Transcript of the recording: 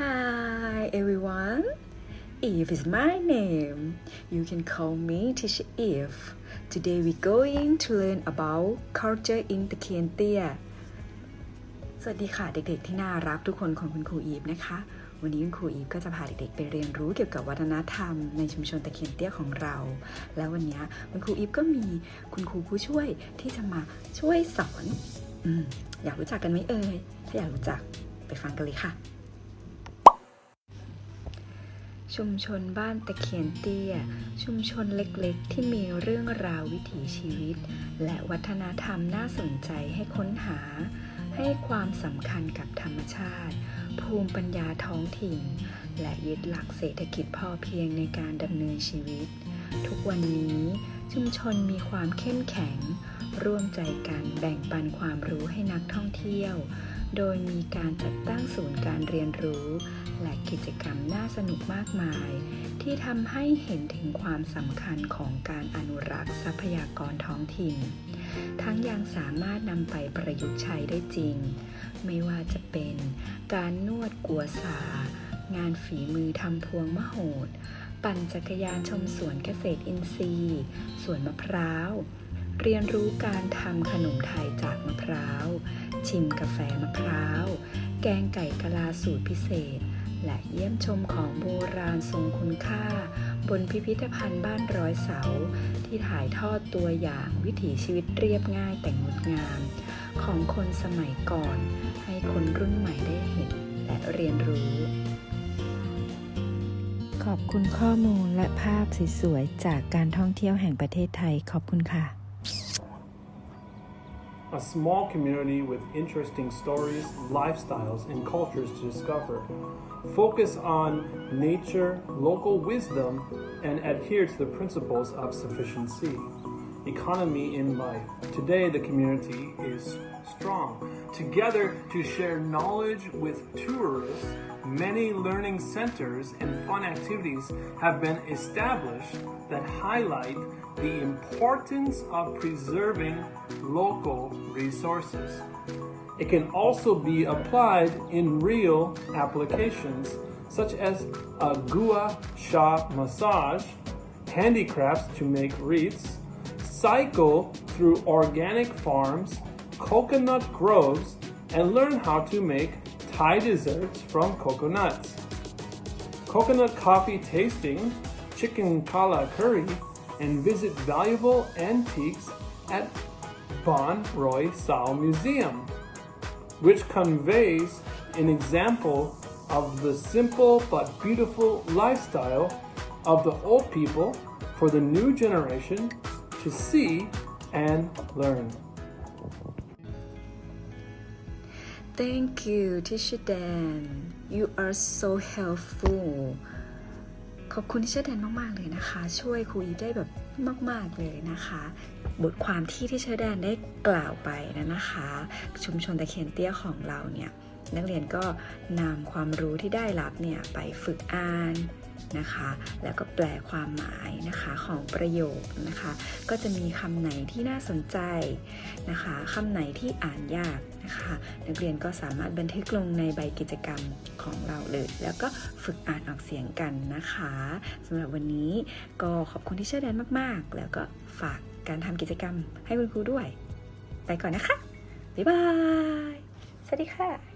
Hi everyone, Eve is my name. You can call me Teacher Eve. Today we're going to learn about culture in ตะเคียนเตี้ยสวัสดีค่ะเด็กๆที่น่ารักทุกคนของคุณครูอีฟนะคะ วันนี้คุณครูอีฟก็จะพาเด็กๆไปเรียนรู้เกี่ยวกับวัฒนธรรมในชุมชนตะเคียนเตี้ยของเรา แล้ววันนี้คุณครูอีฟก็มีคุณครูผู้ช่วยที่จะมาช่วยสอนอมอยากรู้จักกันไหมเอ่ย ถ้าอยากรู้จักไปฟังกันเลยค่ะ ชุมชนบ้านตะเคียนเตี้ย ชุมชนเล็กๆ ที่มีเรื่องราววิถีชีวิต และวัฒนธรรมน่าสนใจให้ค้นหา ให้ความสำคัญกับธรรมชาติ ภูมิปัญญาท้องถิ่น และยึดหลักเศรษฐกิจพอเพียงในการดำเนินชีวิต ทุกวันนี้ชุมชนมีความเข้มแข็ง ร่วมใจกันแบ่งปันความรู้ให้นักท่องเที่ยว โดยมีการจัดตั้งศูนย์การเรียนรู้ และกิจกรรมน่าสนุกมากมาย ที่ทำให้เห็นถึงความสำคัญของการอนุรักษ์ทรัพยากรท้องถิ่น ทั้งยังสามารถนำไปประยุกต์ใช้ได้จริง ไม่ว่าจะเป็นการนวดกัวซางานฝีมือทำพวงมะโหด ปั่นจักรยานชมสวนเกษตรอินทรีย์สวนมะพร้าว เรียนรู้การทำขนมไทยจากมะพร้าว ชิมกาแฟมะพร้าว แกงไก่กะลาสูตรพิเศษ และเยี่ยมชมของโบราณทรงคุณค่า บนพิพิธภัณฑ์บ้านร้อยเสา ที่ถ่ายทอดตัวอย่างวิถีชีวิตเรียบง่ายแต่งดงาม ของคนสมัยก่อน ให้คนรุ่นใหม่ได้เห็นและเรียนรู้ ขอบคุณข้อมูลและภาพสวยๆจากการท่องเที่ยวแห่งประเทศไทยขอบคุณค่ะ a small community with interesting stories, lifestyles, and cultures to discover. Focus on nature, local wisdom, and adhere to the principles of sufficiency. Economy in life. Today, the community is strong. Together to share knowledge with tourists, many learning centers and fun activities have been established that highlight the importance of preserving local resources. It can also be applied in real applications, such as a gua sha massage, handicrafts to make wreaths, cycle through organic farms, coconut groves, and learn how to make Thai desserts from coconuts. Coconut coffee tasting, chicken kala curry, and visit valuable antiques at Bon Roy Sao Museum, which conveys an example of the simple but beautiful lifestyle of the old people for the new generation to see and learn. Thank you Teacher Dan you are so helpful ขอบคุณที่เชอร์แดนมาก ๆ เลยนะคะ ช่วยครูอีฟได้แบบมาก ๆ เลยนะคะ บทความที่ที่เชอร์แดนได้กล่าวไปนะนะคะ ชุมชนตะเคียนเตี้ยของเราเนี่ยนักเรียนก็นำความรู้ที่ได้รับเนี่ยไปฝึกอ่าน นะคะ แล้วก็แปลความหมายนะคะของประโยคนะคะ ก็จะมีคำไหนที่น่าสนใจนะคะคำไหนที่อ่านยากนะคะ นักเรียนก็สามารถบันทึกลงในใบกิจกรรมของเราเลย แล้วก็ฝึกอ่านออกเสียงกันนะคะสำหรับวันนี้ก็ขอบคุณที่เชื่อแดนมากๆ แล้วก็ฝากการทำกิจกรรมให้คุณครูด้วย ไปก่อนนะคะ บ๊ายบาย สวัสดีค่ะ